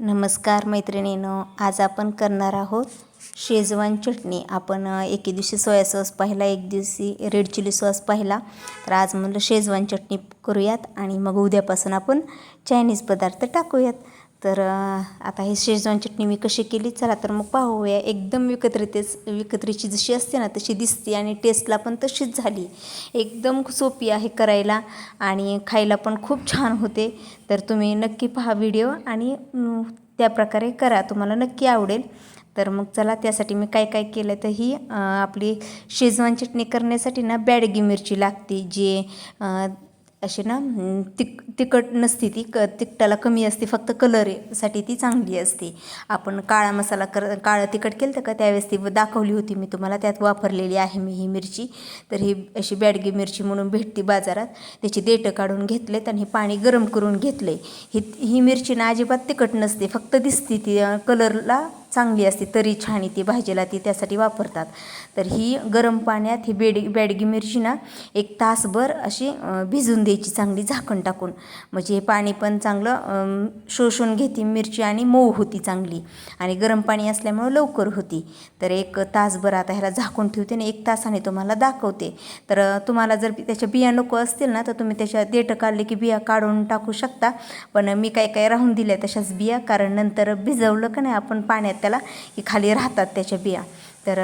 नमस्कार मैत्रिणीनं आज आपण करणार आहोत शेजवान चटणी. आपण एके दिवशी सोया सॉस पाहिला एक दिवशी रेड चिली सॉस पाहिला. तर आज म्हणलं शेजवान चटणी करूयात आणि मग उद्यापासून आपण चायनीज पदार्थ टाकूयात. तर आता हे शेजवान चटणी मी कशी केली चला तर मग पाहूया. एकदम विकत्रितेच विकत्रीची जशी असते ना तशी दिसते आणि टेस्टला पण तशीच झाली. एकदम सोपी आहे करायला आणि खायला पण खूप छान होते. तर तुम्ही नक्की पहा व्हिडिओ आणि त्या प्रकारे करा. तुम्हाला नक्की आवडेल. तर मग चला त्यासाठी मी काय काय केलं तर ही आपली शेजवान चटणी करण्यासाठी ना बॅडगी मिरची लागते जे अशी ना तिक तिखट नसते ती क तिखटाला कमी असते फक्त कलरसाठी ती चांगली असते. आपण काळा मसाला कर काळं तिखट केलं तर का त्यावेळेस ती दाखवली होती मी तुम्हाला. त्यात वापरलेली आहे मी ही मिरची. तर ही अशी बॅडगी मिरची म्हणून भेटते बाजारात. त्याची देठं काढून घेतलेत आणि हे पाणी गरम करून घेतले ही ही मिरची ना अजिबात तिखट नसते फक्त दिसते ती कलरला चांगली असते तरी छान ती भाजीला ती त्यासाठी वापरतात. तर ही गरम पाण्यात ही बेड बॅडगी मिरची ना एक तासभर अशी भिजून द्यायची चांगली झाकण टाकून. म्हणजे हे पाणी पण चांगलं शोषून घेते मिरची आणि मऊ होती चांगली. आणि गरम पाणी असल्यामुळं लवकर होती. तर एक तासभर आता ह्याला झाकून ठेवते आणि एक तासाने तुम्हाला दाखवते. तर तुम्हाला जर त्याच्या बिया नको असतील ना तर तुम्ही त्याच्या देठं काढले की बिया काढून टाकू शकता. पण मी काय काय राहून दिल्या तशाच बिया कारण नंतर भिजवलं का नाही आपण पाण्यात त्याला की खाली राहतात त्याच्या बिया. तर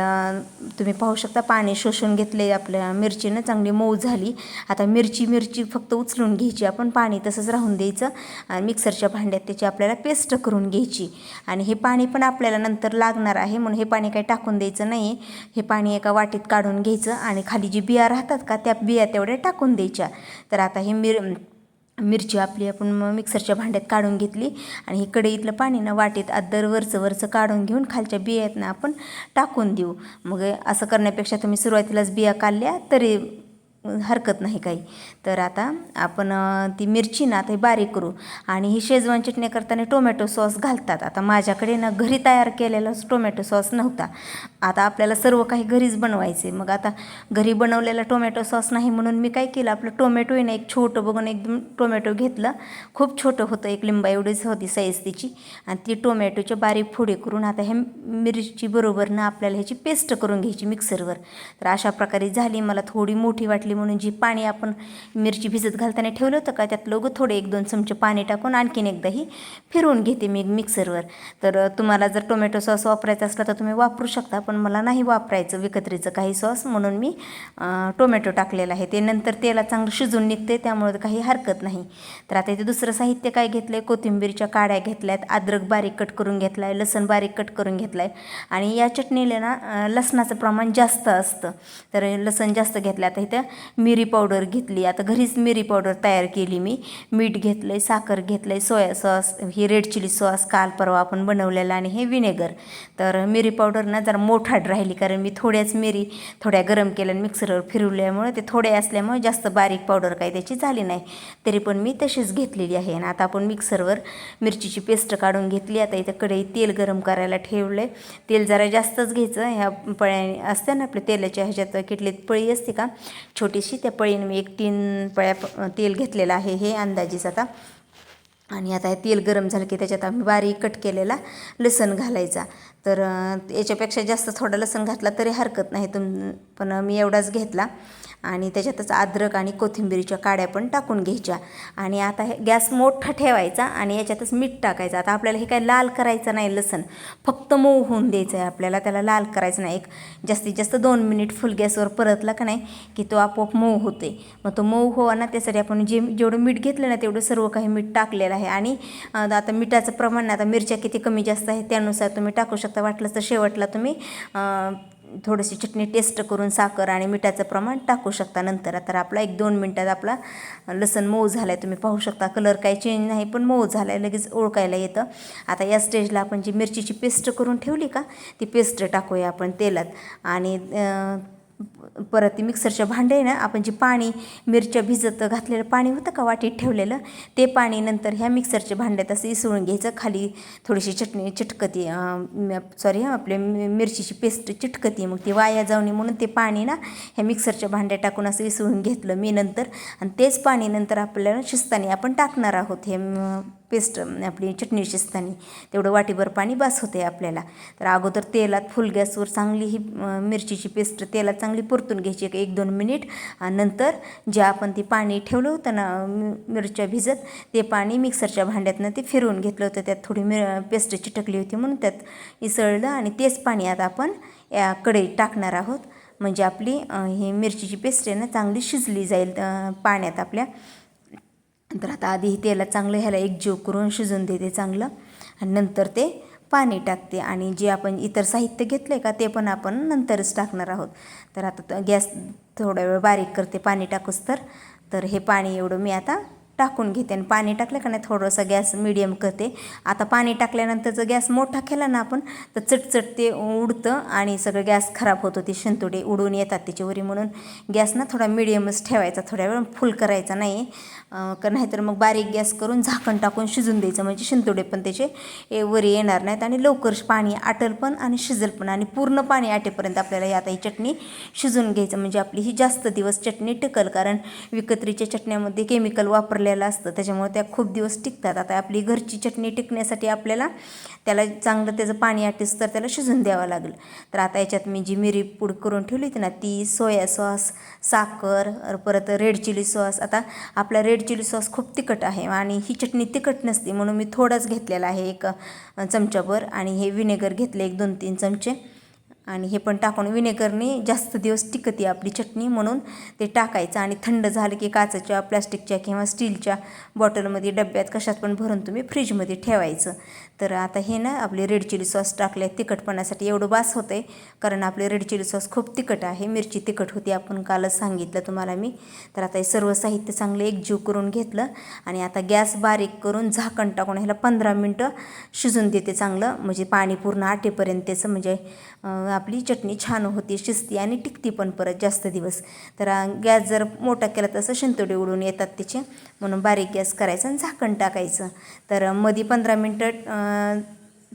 तुम्ही पाहू शकता पाणी शोषून घेतले आपल्या मिरचीनं चांगली मऊ झाली. आता मिरची मिरची फक्त उचलून घ्यायची आपण पाणी तसंच राहून द्यायचं. आणि मिक्सरच्या भांड्यात त्याची आपल्याला पेस्ट करून घ्यायची. आणि हे पाणी पण आपल्याला नंतर लागणार आहे म्हणून हे पाणी काही टाकून द्यायचं नाही. हे पाणी एका वाटीत काढून घ्यायचं आणि खाली जी बिया राहतात का त्या बिया तेवढ्या टाकून द्यायच्या. तर आता हे मिर मिरची आपली आपण मग मिक्सरच्या भांड्यात काढून घेतली आणि ही कढईतलं पाणी ना वाटीत आदर वरचं वरचं काढून घेऊन खालच्या बियातनं आपण टाकून देऊ. मग असं करण्यापेक्षा तुम्ही सुरुवातीलाच बिया काढल्या तरी हरकत नाही काही. तर आता आपण ती मिरची ना आता बारीक करू. आणि ही शेजवान चटणी करताना टोमॅटो सॉस घालतात. आता माझ्याकडे ना घरी तयार केलेला टोमॅटो सॉस नव्हता. आता आपल्याला सर्व काही घरीच बनवायचे मग आता घरी बनवलेला टोमॅटो सॉस नाही म्हणून मी काय केलं आपलं टोमॅटो आहे ना एक छोटं बघून एकदम टोमॅटो घेतलं. खूप छोटं होतं एक लिंबा एवढीच होती साईज तिची. आणि ती टोमॅटोच्या बारीक फोडी करून आता ह्या मिरची बरोबर ना आपल्याला ह्याची पेस्ट करून घ्यायची मिक्सरवर तर अशा प्रकारे झाली मला थोडी मोठी वाटली. म्हणून जी पाणी आपण मिरची भिजत घालताना ठेवलं होतं का त्यात लोगं थोडे एक दोन चमचे पाणी टाकून आणखीन एकदाही फिरवून घेते मी मिक्सरवर तर तुम्हाला जर टोमॅटो सॉस वापरायचा असला तर तुम्ही वापरू शकता पण मला नाही वापरायचं विकत्रीचं काही सॉस म्हणून मी टोमॅटो टाकलेलं आहे. ते नंतर तेला चांगलं शिजून निघते त्यामुळे काही हरकत नाही. तर आता इथे दुसरं साहित्य काय घेतलं आहे कोथिंबीरच्या काड्या घेतल्या आहेत अद्रक बारीक कट करून घेतला आहे लसण बारीक कट करून घेतला आहे आणि या चटणीला ना लसणाचं प्रमाण जास्त असतं. तर लसण जास्त घेतलं आता इथं. मिरी पावडर घेतली. आता घरीच मिरी पावडर तयार केली मी. मीठ घेतलं आहे साखर घेतलं आहे सोया सॉस ही रेड चिली सॉस काल परवा आपण बनवलेला आणि हे विनेगर. तर मिरी पावडर ना जरा मोठाट राहिली कारण मी थोड्याच मिरी थोड्या गरम केल्या आणि मिक्सरवर फिरवल्यामुळे ते थोडे असल्यामुळे जास्त बारीक पावडर काही त्याची झाली नाही. तरी पण मी तशीच घेतलेली आहे. आणि आता आपण मिक्सरवर मिरचीची पेस्ट काढून घेतली. आता इथं कढई तेल गरम करायला ठेवलं आहे तेल जरा जास्तच घ्यायचं. ह्या पळ्या असते ना आपल्या तेलाच्या ह्याच्यात किटलीत पळी असते का? छोटी छोटीशी त्या पळीने मी एक तीन पळ्या तेल घेतलेलं आहे हे अंदाजेच आता. आणि आता हे तेल गरम झालं की त्याच्यात आम्ही बारीक कट केलेला लसण घालायचा. तर याच्यापेक्षा जास्त थोडा लसण घातला तरी हरकत नाही. तुम पण मी एवढाच घेतला. आणि त्याच्यातच अद्रक आणि कोथिंबीरीच्या काड्या पण टाकून घ्यायच्या. आणि आता हे गॅस मोठा ठेवायचा आणि याच्यातच मीठ टाकायचं. आता आपल्याला हे काय लाल करायचं नाही लसण. फक्त मऊ होऊन द्यायचं आहे आपल्याला. त्याला लाल करायचं नाही. एक जास्तीत जास्त दोन मिनिट फुल गॅसवर परतला का नाही की तो आपोआप मऊ होते मग तो मऊ होवा ना त्यासाठी आपण जे जेवढं मीठ घेतलं ना तेवढं सर्व काही मीठ टाकलेलं आहे. आणि आता मिठाचं प्रमाण आता मिरच्या किती कमी जास्त आहे त्यानुसार तुम्ही टाकू शकता. वाटलं तर शेवटला तुम्ही थोडीशी चटणी टेस्ट करून साखर आणि मिठाचं प्रमाण टाकू शकता नंतर. आता आपला एक दोन मिनटात आपला लसण मऊ झाला आहे तुम्ही पाहू शकता कलर काही चेंज नाही पण मऊ झाला आहे लगेच ओळखायला येतं. आता या स्टेजला आपण जी मिरचीची पेस्ट करून ठेवली का ती पेस्ट टाकूया आपण तेलात. आणि परत ती मिक्सरच्या भांडे ना आपण जे पाणी मिरच्या भिजत घातलेलं पाणी होतं का वाटीत ठेवलेलं ते पाणी नंतर ह्या मिक्सरच्या भांड्यात असं इसळून घ्यायचं. खाली थोडीशी चटणी चिटकती सॉरी आपल्या मिरचीची पेस्ट चिटकती. मग ती वाया जाऊ नये म्हणून ते पाणी ना ह्या मिक्सरच्या भांड्यात टाकून असं इसळून घेतलं मी नंतर. आणि तेच पाणी नंतर आपल्याला शिजताना आपण टाकणार आहोत. हे पेस्ट आपली चटणी शिजताना तेवढं वाटीभर पाणी बस होते आपल्याला. तर अगोदर तेलात फुल गॅसवर चांगली ही मिरचीची पेस्ट तेलात चांगली परतून घ्यायची एक दोन मिनिट. नंतर जे आपण ते पाणी ठेवलं होतं ना मिरच्या भिजत ते पाणी मिक्सरच्या भांड्यातनं ते फिरवून घेतलं होतं. त्यात थोडी मिर पेस्ट चिटकली होती म्हणून त्यात इसळलं आणि तेच पाणी आता आपण या कढईत टाकणार आहोत. म्हणजे आपली ही मिरचीची पेस्ट आहे ना चांगली शिजली जाईल पाण्यात आपल्या. तर आता आधी ही तेलात चांगलं ह्याला एक जीव करून शिजून देते चांगलं. आणि नंतर ते पाणी टाकते. आणि जे आपण इतर साहित्य घेतलं आहे का ते पण आपण नंतरच टाकणार आहोत. तर आता गॅस थोडा वेळ बारीक करते पाणी टाकूस तर. तर हे पाणी एवढं मी आता टाकून घेते आणि पाणी टाकलं का नाही थोडंसं गॅस मिडियम करते. आता पाणी टाकल्यानंतर जर गॅस मोठा केला ना आपण तर चटचट ते उडतं आणि सगळं गॅस खराब होतो. ते शिंतोडे उडून येतात त्याच्यावरी म्हणून. गॅस ना थोडा मिडियमच ठेवायचा थोड्या वेळ फुल करायचा नाही. का नाहीतर मग बारीक गॅस करून झाकण टाकून शिजून द्यायचं. म्हणजे शिंतोडे पण त्याचे वरी येणार नाहीत आणि लवकर पाणी आटल पण आणि शिजल पण आणि पूर्ण पाणी आटेपर्यंत आपल्याला ही आता ही चटणी शिजून घ्यायचं. म्हणजे आपली ही जास्त दिवस चटणी टिकल कारण विकत्रीच्या चटण्यामध्ये केमिकल वापरलं वापरलेलं असतं. त्याच्यामुळे त्या खूप दिवस टिकतात. आता आपली घरची चटणी टिकण्यासाठी आपल्याला त्याला चांगलं त्याचं पाणी आटीस तर त्याला शिजून द्यावं लागलं. तर आता याच्यात मी जी मिरी पूड करून ठेवली होती ना ती सोया सॉस साखर परत रेड चिली सॉस. आता आपला रेड चिली सॉस खूप तिखट आहे आणि ही चटणी तिखट नसते म्हणून मी थोडाच घेतलेला आहे एक अ, चमचाभर आणि हे विनेगर घेतले एक दोन तीन चमचे. आणि हे पण टाकून विनेगरने जास्त दिवस टिकते आपली चटणी म्हणून ते टाकायचं. आणि थंड झालं की काचेच्या प्लास्टिकच्या किंवा स्टीलच्या बॉटलमध्ये डब्यात कशात पण भरून तुम्ही फ्रीजमध्ये ठेवायचं. तर आता हे ना आपले रेड चिली सॉस टाकले तिखटपणासाठी एवढं बास होतं आहे कारण आपले रेड चिली सॉस खूप तिखट आहे. मिरची तिखट होती आपण कालच सांगितलं तुम्हाला मी. तर आता हे सर्व साहित्य चांगलं एकजीव करून घेतलं. आणि आता गॅस बारीक करून झाकण टाकून ह्याला पंधरा मिनटं शिजून देते चांगलं. म्हणजे पाणी पूर्ण आटेपर्यंत त्याचं म्हणजे आपली चटणी छान होती शिजती आणि टिकती पण परत जास्त दिवस. तर गॅस जर मोठा केला तसं शिंतोडे उडून येतात त्याचे. म्हणून बारीक गॅस करायचं आणि झाकण टाकायचं. तर मध्ये पंधरा मिनटं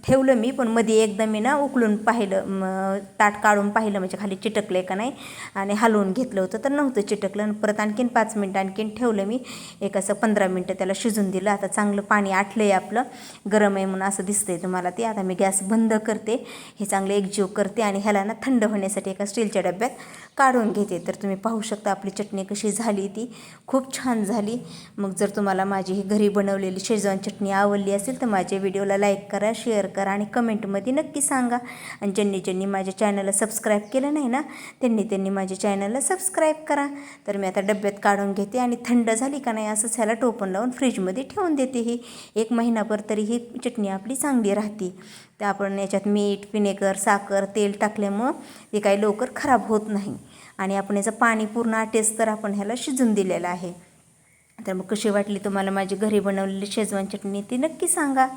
ठेवलं मी पण मध्ये एकदा मी ना उकळून पाहिलं मग ताट काढून पाहिलं म्हणजे खाली चिटकलं का नाही आणि हलवून घेतलं होतं तर नव्हतं चिटकलं. आणि परत आणखीन पाच मिनटं आणखीन ठेवलं मी. एक असं पंधरा मिनटं त्याला शिजून दिलं. आता चांगलं पाणी आटलं आहे आपलं. गरम आहे म्हणून असं दिसतंय तुम्हाला ते. आता मी गॅस बंद करते. हे चांगलं एकजीव करते आणि ह्याला ना थंड होण्यासाठी एका स्टीलच्या डब्यात काढून घेते. तर तुम्ही पाहू शकता आपली चटणी कशी झाली ती. खूप छान झाली. मग जर तुम्हाला माझी ही घरी बनवलेली शेजवान चटणी आवडली असेल तर माझ्या व्हिडिओला लाईक करा शेअर करा आणि कमेंटमध्ये नक्की सांगा. आणि ज्यांनी ज्यांनी माझ्या चॅनलला सबस्क्राईब केलं नाही ना त्यांनी त्यांनी माझ्या चॅनलला सबस्क्राईब करा. तर मी आता डब्यात काढून घेते आणि थंड झाली का नाही असंच ह्याला टोपण लावून फ्रीजमध्ये ठेवून देते ही. एक महिनाभर तरी ही चटणी आपली चांगली राहते. तर आपण याच्यात मीठ विनेगर साखर तेल टाकल्यामुळं ते काही लवकर खराब होत नाही. आणि आपण याचं पाणी पूर्ण आटेस तर आपण ह्याला शिजून दिलेलं आहे. तर मग कशी वाटली तुम्हाला माझी घरी बनवलेली शेजवान चटणी ती नक्की सांगा.